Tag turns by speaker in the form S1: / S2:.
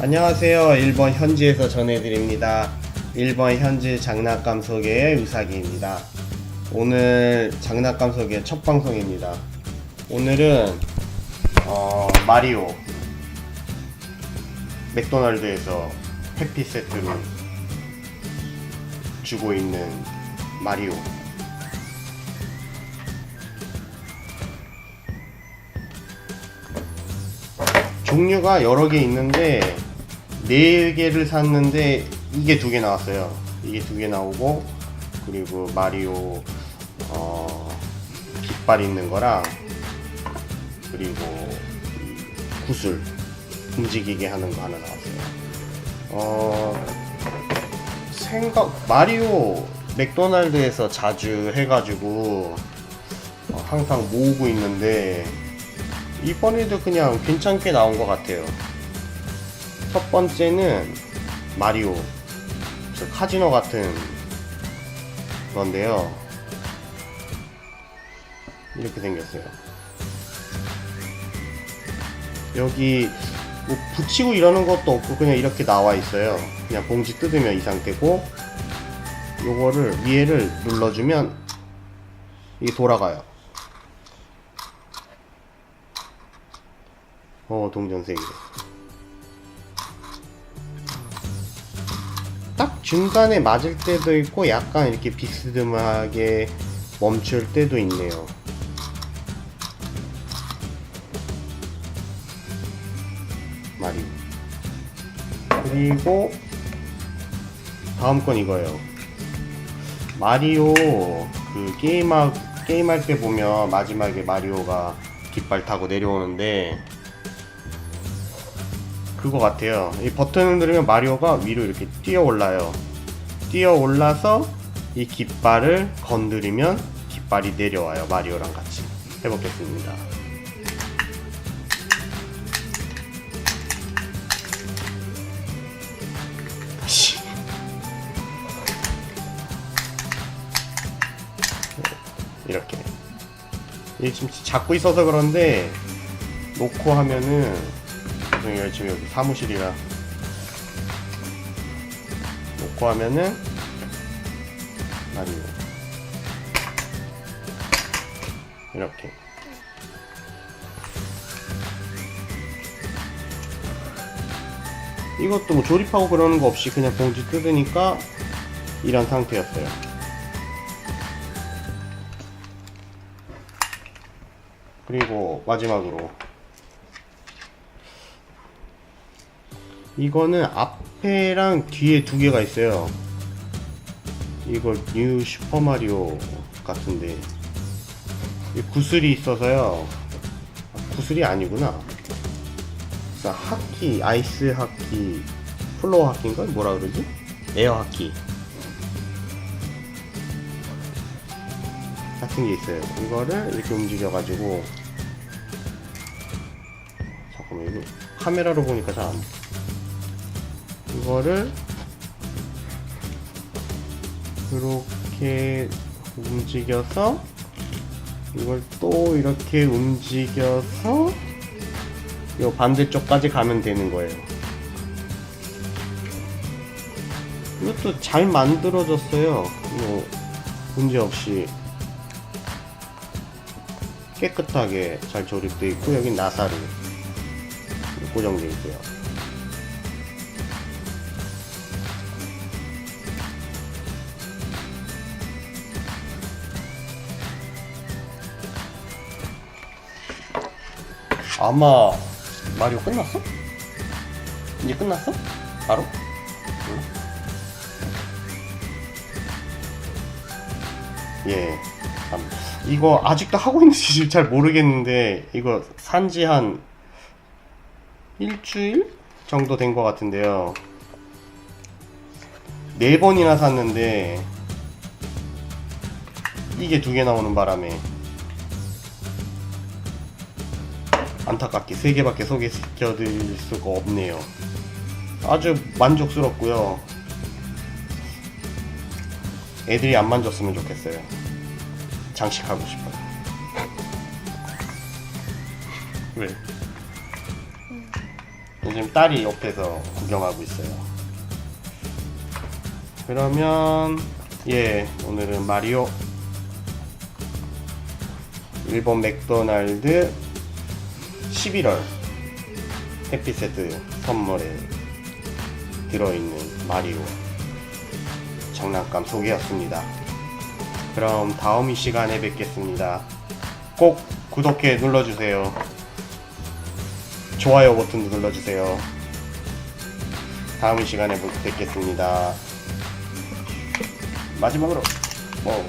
S1: 안녕하세요. 1번 현지에서 전해드립니다. 1번 현지 장난감 소개의 우사기입니다. 오늘 장난감 소개 첫 방송입니다. 오늘은 어, 마리오 맥도날드에서 해피 세트로 주고 있는 마리오 종류가 여러 개 있는데 네 개를 샀는데 이게 두 개 나왔어요. 이게 두 개 나오고 그리고 마리오 어, 깃발 있는 거랑 그리고 이 구슬 움직이게 하는 거 하나 나왔어요. 어 생각 마리오 맥도날드에서 자주 해가지고 어, 항상 모으고 있는데 이번에도 그냥 괜찮게 나온 것 같아요. 첫 번째는 마리오 저 카지노 같은 건데요. 이렇게 생겼어요. 여기 뭐 붙이고 이러는 것도 없고 그냥 이렇게 나와 있어요. 그냥 봉지 뜯으면 이 상태고 요거를 위에를 눌러주면 이게 돌아가요. 어 동전색이 중간에 맞을 때도 있고 약간 이렇게 비스듬하게 멈출 때도 있네요. 마리오 그리고 다음 건 이거예요. 마리오 그 게임하, 게임할 때 보면 마지막에 마리오가 깃발 타고 내려오는데 그거 같아요. 이 버튼을 누르면 마리오가 위로 이렇게 뛰어 올라요. 뛰어 올라서 이 깃발을 건드리면 깃발이 내려와요. 마리오랑 같이. 해보겠습니다. 이렇게. 이게 지금 잡고 있어서 그런데 놓고 하면은 죄송해요 지금 여기 사무실이라. 놓고 하면은 아니요. 이렇게. 이것도 뭐 조립하고 그러는 거 없이 그냥 봉지 뜯으니까 이런 상태였어요. 그리고 마지막으로 이거는 앞에랑 뒤에 두 개가 있어요. 이거 뉴 슈퍼마리오 같은데 이 구슬이 있어서요. 아, 구슬이 아니구나. 하키, 아이스 하키, 플로어 하키인가? 뭐라 그러지? 에어 하키 같은 게 있어요. 이거를 이렇게 움직여가지고 잠깐만 이거 카메라로 보니까 잘 안. 돼. 이거를 이렇게 움직여서 이걸 또 이렇게 움직여서 이 반대쪽까지 가면 되는 거예요. 이것도 잘 만들어졌어요. 뭐 문제 없이 깨끗하게 잘 조립되어 있고 여기 나사로 고정되어 있고요. 아마 마리오 끝났어? 이제 끝났어? 바로? 응? 예. 참. 이거 아직도 하고 있는지 잘 모르겠는데 이거 산지 한 일주일 정도 된 것 같은데요. 네 번이나 샀는데 이게 두 개 나오는 바람에 안타깝게 세 개밖에 소개시켜드릴 수가 없네요. 아주 만족스럽고요. 애들이 안 만졌으면 좋겠어요. 장식하고 싶어요. 왜? 요즘 딸이 옆에서 구경하고 있어요. 그러면 예 오늘은 마리오 일본 맥도날드 11월 해피세트 선물에 들어있는 마리오 장난감 소개였습니다. 그럼 다음 이 시간에 뵙겠습니다. 꼭 구독해 눌러주세요. 좋아요 버튼도 눌러주세요. 다음 이 시간에 뵙겠습니다. 마지막으로 뭐